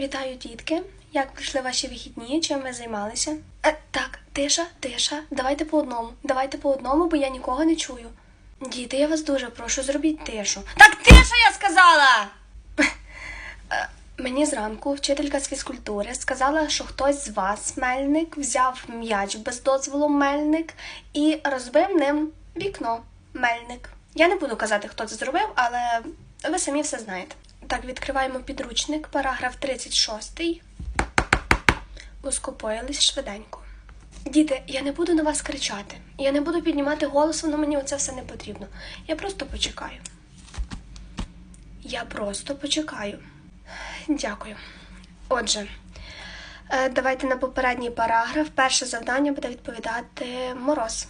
Вітаю, дітки. Як пройшли ваші вихідні? Чим ви займалися? Е, так, тиша, тиша. Давайте по одному. Давайте по одному, бо я нікого не чую. Діти, я вас дуже прошу, зробіть тишу. Так тиша, я сказала! Е, Мені зранку вчителька з фізкультури сказала, що хтось з вас, мельник, взяв м'яч без дозволу мельник і розбив ним вікно мельник. Я не буду казати, хто це зробив, але ви самі все знаєте. Так, відкриваємо підручник, параграф 36. Успокоїлись швиденько. Діти, я не буду на вас кричати. Я не буду піднімати голос, воно мені оце все не потрібно. Я просто почекаю. Я просто почекаю. Дякую. Отже, е, давайте на попередній параграф. Перше завдання буде відповідати Мороз.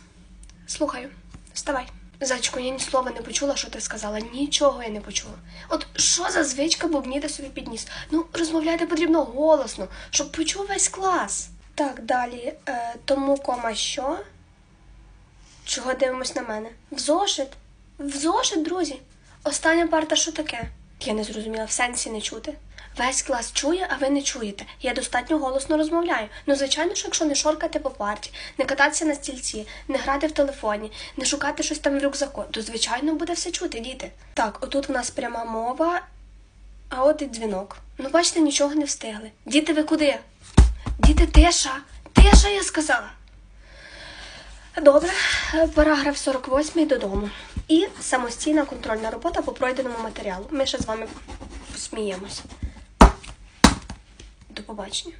Слухаю, вставай. Зайчко, я ні слова не почула, що ти сказала. Нічого я не почула. От що за звичка бубніти собі підніс? Ну, розмовляти потрібно голосно, щоб почув весь клас. Так, далі. Е, тому кома що? Чого дивимось на мене? В зошит. В зошит, друзі. Остання парта що таке? Я не зрозуміла, в сенсі не чути. Весь клас чує, а ви не чуєте. Я достатньо голосно розмовляю. Ну, звичайно ж, якщо не шоркати по парті, не кататися на стільці, не грати в телефоні, не шукати щось там в рюкзаку, то звичайно буде все чути, діти. Так, отут в нас пряма мова, а от і дзвінок. Ну, бачите, нічого не встигли. Діти, ви куди? Діти, тиша, тиша, я сказала. Добре, параграф 48 додому. І самостійна контрольна робота по пройденому матеріалу. Ми ще з вами посміємось. До побачення.